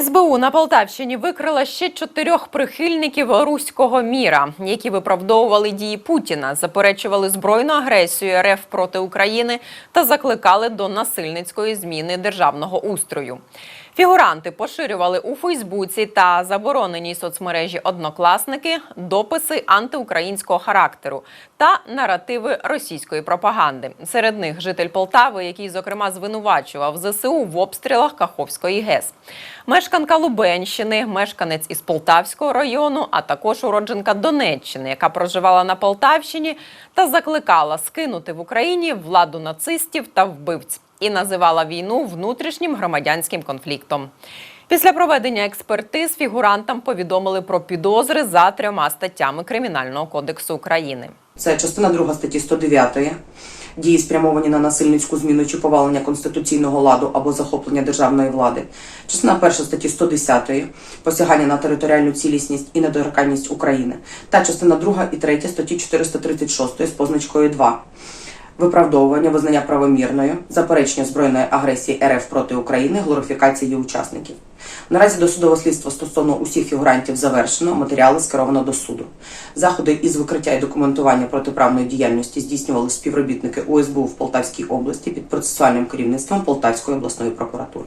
СБУ на Полтавщині викрила ще чотирьох прихильників руського міра, які виправдовували дії Путіна, заперечували збройну агресію РФ проти України та закликали до насильницької зміни державного устрою. Фігуранти поширювали у Фейсбуці та забороненій соцмережі однокласники дописи антиукраїнського характеру та наративи російської пропаганди. Серед них житель Полтави, який зокрема звинувачував ЗСУ в обстрілах Каховської ГЕС, мешканка Лубенщини, мешканець із Полтавського району, а також уродженка Донеччини, яка проживала на Полтавщині та закликала скинути в Україні владу нацистів та вбивць і називала війну внутрішнім громадянським конфліктом. Після проведення експертиз фігурантам повідомили про підозри за трьома статтями Кримінального кодексу України. Це частина 2 статті 109 дії спрямовані на насильницьку зміну чи повалення конституційного ладу або захоплення державної влади. Частина 1 статті 110 посягання на територіальну цілісність і недоторканність України. Та частина 2 і 3 статті 436 з позначкою 2 виправдовування, визнання правомірною, заперечення збройної агресії РФ проти України, глорифікації її учасників. Наразі досудове слідство стосовно усіх фігурантів завершено, матеріали скеровано до суду. Заходи із викриття і документування протиправної діяльності здійснювали співробітники УСБУ в Полтавській області під процесуальним керівництвом Полтавської обласної прокуратури.